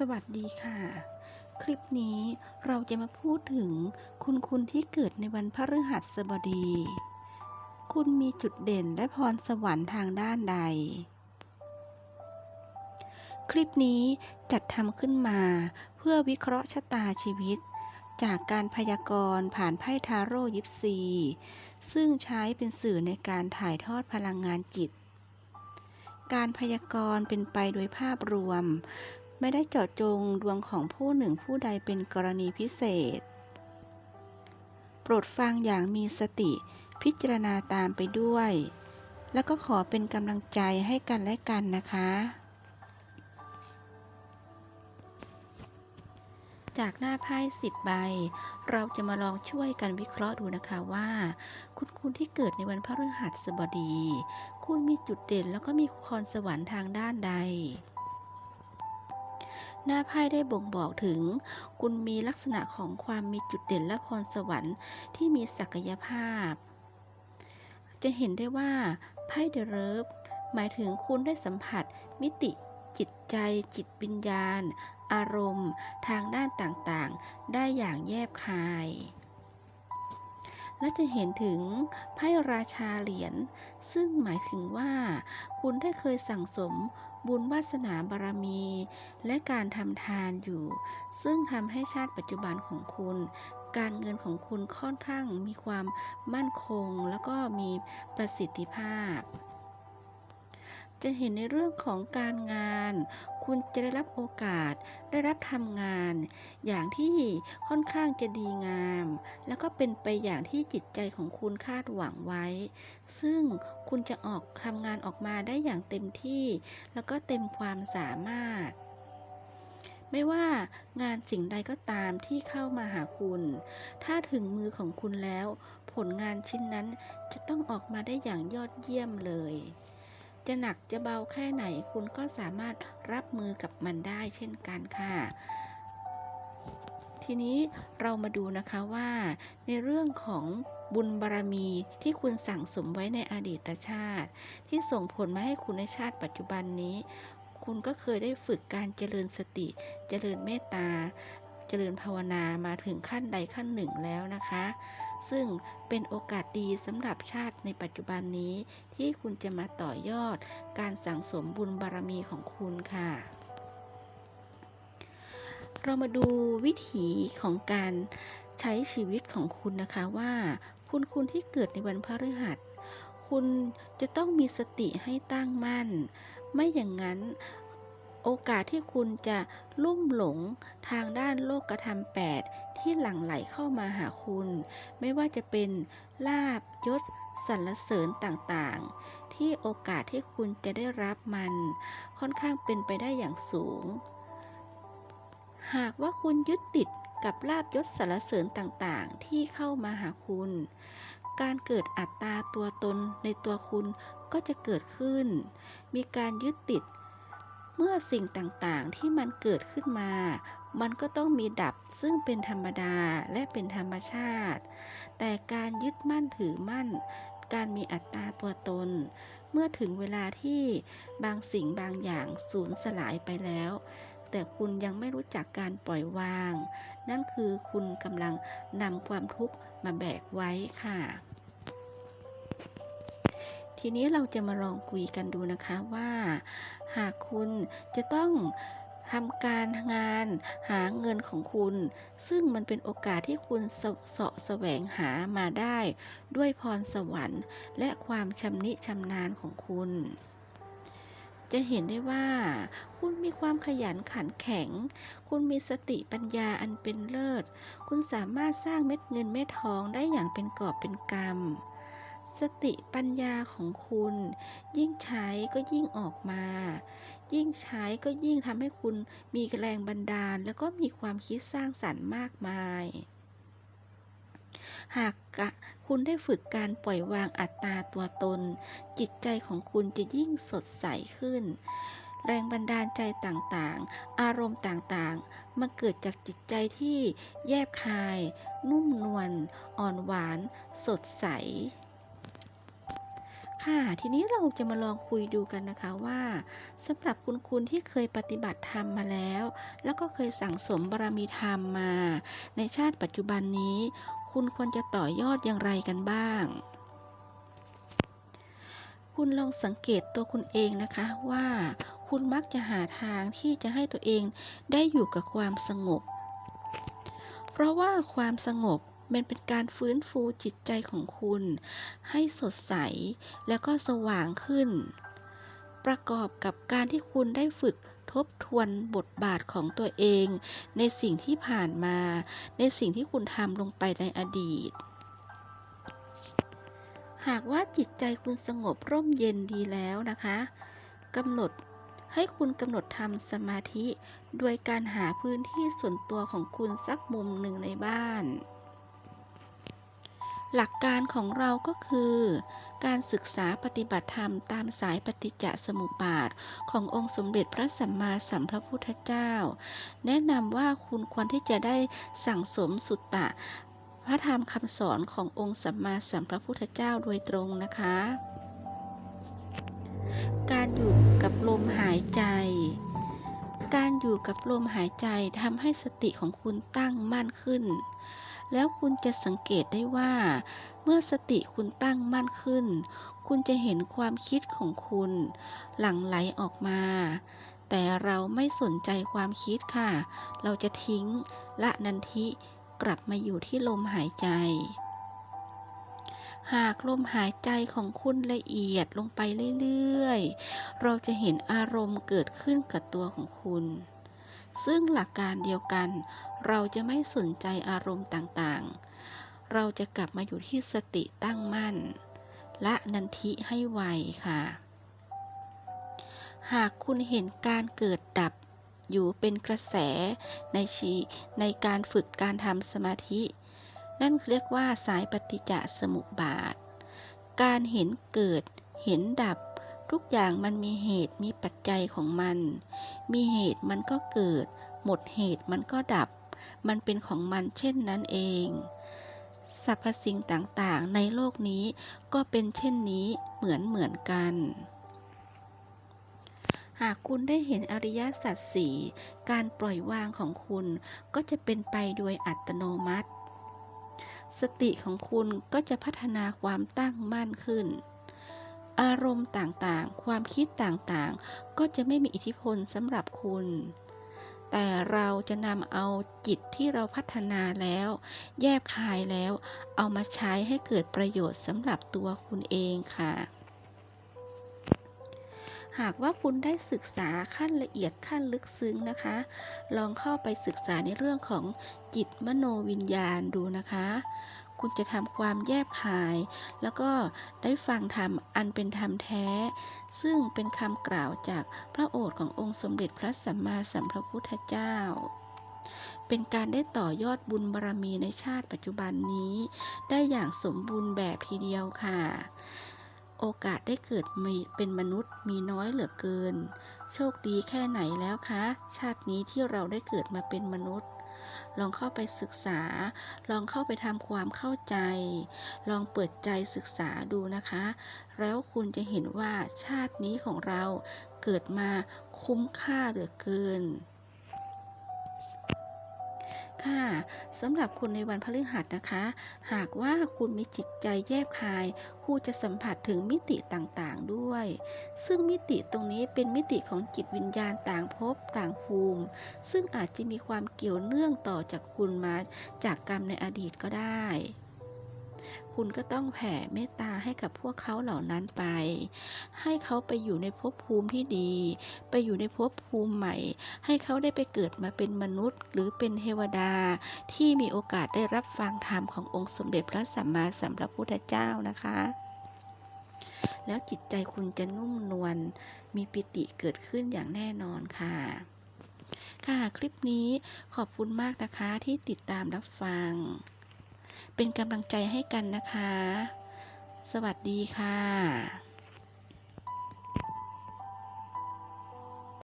สวัสดีค่ะ คลิปนี้เราจะมาพูดถึงคุณคุณที่เกิดในวันพฤหัสบดี คุณมีจุดเด่นและพรสวรรค์ทางด้านใด คลิปนี้จัดทำขึ้นมาเพื่อวิเคราะห์ชะตาชีวิต จากการพยากรณ์ผ่านไพ่ทาโร่ยิปซี ซึ่งใช้เป็นสื่อในการถ่ายทอดพลังงานจิตการพยากรณ์เป็นไปโดยภาพรวม ไม่ได้เจาะจงดวงของผู้หนึ่งผู้ใดเป็นกรณีพิเศษ โปรดฟังอย่างมีสติพิจารณาตามไปด้วย แล้วก็ขอเป็นกำลังใจให้กันและกันนะคะ จากหน้าไพ่สิบใบ เราจะมาลองช่วยกันวิเคราะห์ดูนะคะว่า คุณคุณที่เกิดในวันพฤหัสบดี คุณมีจุดเด่นแล้วก็มีพรสวรรค์ทางด้านใด หน้าไพ่ได้บ่งบอกถึง คุณมีลักษณะของความมีจุดเด่นและพรสวรรค์ที่มีศักยภาพ จะเห็นได้ว่าไพ่เดอะเลิฟหมายถึงคุณได้สัมผัสมิติจิตใจ จิตวิญญาณ อารมณ์ ทางด้านต่างๆ ได้อย่างแยบคาย และจะเห็นถึงไพ่ราชาเหรียญซึ่งหมายถึงว่า คุณได้เคยสั่งสม บุญวาสนาบารมี และการทำทานอยู่ ซึ่งทำให้ชาติปัจจุบันของคุณ การเงินของคุณค่อนข้างมีความมั่นคง แล้วก็มีประสิทธิภาพ จะเห็นในเรื่องของการงาน คุณจะได้รับโอกาส ได้รับทำงาน อย่างที่ค่อนข้างจะดีงาม แล้วก็เป็นไปอย่างที่จิตใจของคุณคาดหวังไว้ ซึ่งคุณจะออกทำงานออกมาได้อย่างเต็มที่ แล้วก็เต็มความสามารถไม่ว่างานสิ่งใดก็ตามที่เข้ามาหาคุณ ถ้าถึงมือของคุณแล้ว ผลงานชิ้นนั้นจะต้องออกมาได้อย่างยอดเยี่ยมเลย จะหนักจะเบาแค่ไหนคุณก็สามารถรับมือกับมันได้เช่นกันค่ะ ทีนี้เรามาดูนะคะว่า ในเรื่องของบุญบารรมีที่คุณสั่งสมไว้ในอดีตชาติ ที่ส่งผลมาให้คุณในชาติปัจจุบันนี้ คุณก็เคยได้ฝึกการเจริญสติ เจริญเมตตา เจริญภาวนามาถึงขั้นใดขั้นหนึ่งแล้วนะคะ ซึ่งเป็นโอกาสดีสำหรับชาติในปัจจุบันนี้ ที่คุณจะมาต่อยอดการสั่งสมบุญบารรมีของคุณค่ะ เรามาดูวิถีของการใช้ชีวิตของคุณนะคะว่าคุณคุณที่เกิดในวันพฤหัส คุณจะต้องมีสติให้ตั้งมั่น ไม่อย่างนั้นโอกาสที่คุณจะลุ่มหลงทางด้านโลกธรรมแปด ที่หลั่งไหลเข้ามาหาคุณ ไม่ว่าจะเป็นลาบยศสรรเสริญต่างๆ ที่โอกาสที่คุณจะได้รับมัน ค่อนข้างเป็นไปได้อย่างสูง หากว่าคุณยึดติดกับลาบยศสรรเสริญต่างๆ ที่เข้ามาหาคุณ การเกิดอัตตาตัวตนในตัวคุณก็จะเกิดขึ้น มีการยึดติด เมื่อสิ่งต่างๆที่มันเกิดขึ้นมา มันก็ต้องมีดับซึ่งเป็นธรรมดาและเป็นธรรมชาติ แต่การยึดมั่นถือมั่น การมีอัตตาตัวตน เมื่อถึงเวลาที่บางสิ่งบางอย่างสูญสลายไปแล้ว แต่คุณยังไม่รู้จักการปล่อยวาง นั่นคือคุณกำลังนำความทุกข์มาแบกไว้ค่ะทีนี้เราจะมาลองคุยกันดูนะคะว่า หากคุณจะต้อง ทำการงานหาเงินของคุณ ซึ่งมันเป็นโอกาสที่คุณเสาะแสวงหามาได้ ด้วยพรสวรรค์ และความชำนิชำนาญของคุณ จะเห็นได้ว่า คุณมีความขยันขันแข็ง คุณมีสติปัญญาอันเป็นเลิศ คุณสามารถสร้างเม็ดเงินเม็ดทองได้อย่างเป็นกอบเป็นกำสติปัญญาของคุณ ยิ่งใช้ก็ยิ่งออกมา ยิ่งใช้ก็ยิ่งทำให้คุณมีแรงบันดาล แล้วก็มีความคิดสร้างสรรค์มากมาย หากคุณได้ฝึกการปล่อยวางอัตตาตัวตน จิตใจของคุณจะยิ่งสดใสขึ้น แรงบันดาลใจต่างๆ อารมณ์ต่างๆ มันเกิดจากจิตใจที่แยบคาย นุ่มนวล อ่อนหวาน สดใส ค่ะ ทีนี้เราจะมาลองคุยดูกันนะคะว่าสำหรับคุณคุณที่เคยปฏิบัติธรรมมาแล้ว แล้วก็เคยสั่งสมบารมีธรรมมา ในชาติปัจจุบันนี้ คุณควรจะต่อยอดอย่างไรกันบ้าง คุณลองสังเกตตัวคุณเองนะคะว่าคุณมักจะหาทางที่จะให้ตัวเองได้อยู่กับความสงบ เพราะว่าความสงบ มันเป็นการฟื้นฟูจิตใจของคุณ ให้สดใสแล้วก็สว่างขึ้น ประกอบกับการที่คุณได้ฝึกทบทวนบทบาทของตัวเอง ในสิ่งที่ผ่านมา ในสิ่งที่คุณทำลงไปในอดีต หากว่าจิตใจคุณสงบร่มเย็นดีแล้วนะคะกำหนดให้คุณกำหนดทำสมาธิ โดยการหาพื้นที่ส่วนตัวของคุณสักมุมหนึ่งในบ้าน หลักการของเราก็คือ การศึกษาปฏิบัติธรรมตามสายปฏิจจสมุปบาท ขององค์สมเด็จพระสัมมาสัมพุทธพุทธเจ้า แนะนำว่าคุณควรที่จะได้สั่งสมสุตตะ พระธรรมคำสอนขององค์สัมมาสัมพุทธพุทธเจ้าโดยตรงนะคะ การอยู่กับลมหายใจการอยู่กับลมหายใจทำให้สติของคุณตั้งมั่นขึ้น แล้วคุณจะสังเกตได้ว่า เมื่อสติคุณตั้งมั่นขึ้น คุณจะเห็นความคิดของคุณ หลั่งไหลออกมา แต่เราไม่สนใจความคิดค่ะ เราจะทิ้งละนันทิกลับมาอยู่ที่ลมหายใจ หากลมหายใจของคุณละเอียดลงไปเรื่อย ๆ เราจะเห็นอารมณ์เกิดขึ้นกับตัวของคุณ ซึ่งหลักการเดียวกัน เราจะไม่สนใจอารมณ์ต่างๆ เราจะกลับมาอยู่ที่สติตั้งมั่น และนันทิให้ไวค่ะ หากคุณเห็นการเกิดดับอยู่เป็นกระแสในชีในการฝึกการทำสมาธิ นั่นเรียกว่าสายปฏิจจสมุปบาท การเห็นเกิดเห็นดับ ทุกอย่างมันมีเหตุมีปัจจัยของมัน มีเหตุมันก็เกิด หมดเหตุมันก็ดับ มันเป็นของมันเช่นนั้นเองสรรพสิ่งต่างๆ ในโลกนี้ก็เป็นเช่นนี้เหมือนเหมือนกัน หากคุณได้เห็นอริยสัจสี่การปล่อยวางของคุณก็จะเป็นไปโดยอัตโนมัติ สติของคุณก็จะพัฒนาความตั้งมั่นขึ้น อารมณ์ต่างๆ ความคิดต่างๆ ก็จะไม่มีอิทธิพลสำหรับคุณ แต่เราจะนำเอาจิตที่เราพัฒนาแล้ว แยบคายแล้ว เอามาใช้ให้เกิดประโยชน์สำหรับตัวคุณเองค่ะ หากว่าคุณได้ศึกษาขั้นละเอียดขั้นลึกซึ้งนะคะ ลองเข้าไปศึกษาในเรื่องของจิตมโนวิญญาณดูนะคะ คุณจะทำความแยบคาย แล้วก็ได้ฟังธรรมอันเป็นธรรมแท้ ซึ่งเป็นคำกล่าวจากพระโอษฐ์ขององค์สมเด็จพระสัมมาสัมพุทธเจ้าเป็นการได้ต่อยอดบุญบารรมีในชาติปัจจุบันนี้ ได้อย่างสมบูรณ์แบบทีเดียวค่ะ โอกาสได้เกิดมีเป็นมนุษย์มีน้อยเหลือเกิน โชคดีแค่ไหนแล้วคะ ชาตินี้ที่เราได้เกิดมาเป็นมนุษย์ ลองเข้าไปศึกษา ลองเข้าไปทำความเข้าใจ ลองเปิดใจศึกษาดูนะคะ แล้วคุณจะเห็นว่าชาตินี้ของเราเกิดมาคุ้มค่าเหลือเกิน ค่ะสำหรับคุณในวันพฤหัสนะคะ หากว่าคุณมีจิตใจแยบคาย คุณจะสัมผัสถึงมิติต่างๆด้วย ซึ่งมิติตรงนี้เป็นมิติของจิตวิญญาณต่างภพต่างภูมิ ซึ่งอาจจะมีความเกี่ยวเนื่องต่อจากคุณมาจากกรรมในอดีตก็ได้ คุณก็ต้องแผ่เมตตาให้กับพวกเขาเหล่านั้นไป ให้เขาไปอยู่ในภพภูมิที่ดี ไปอยู่ในภพภูมิใหม่ ให้เขาได้ไปเกิดมาเป็นมนุษย์ หรือเป็นเทวดาที่มีโอกาสได้รับฟังธรรมขององค์สมเด็จพระสัมมาสัมพุทธเจ้านะคะแล้วจิตใจคุณจะนุ่มนวล มีปิติเกิดขึ้นอย่างแน่นอนค่ะ ค่ะ คลิปนี้ขอบคุณมากนะคะที่ติดตามรับฟัง เป็นกำลังใจให้กันนะคะ สวัสดีค่ะ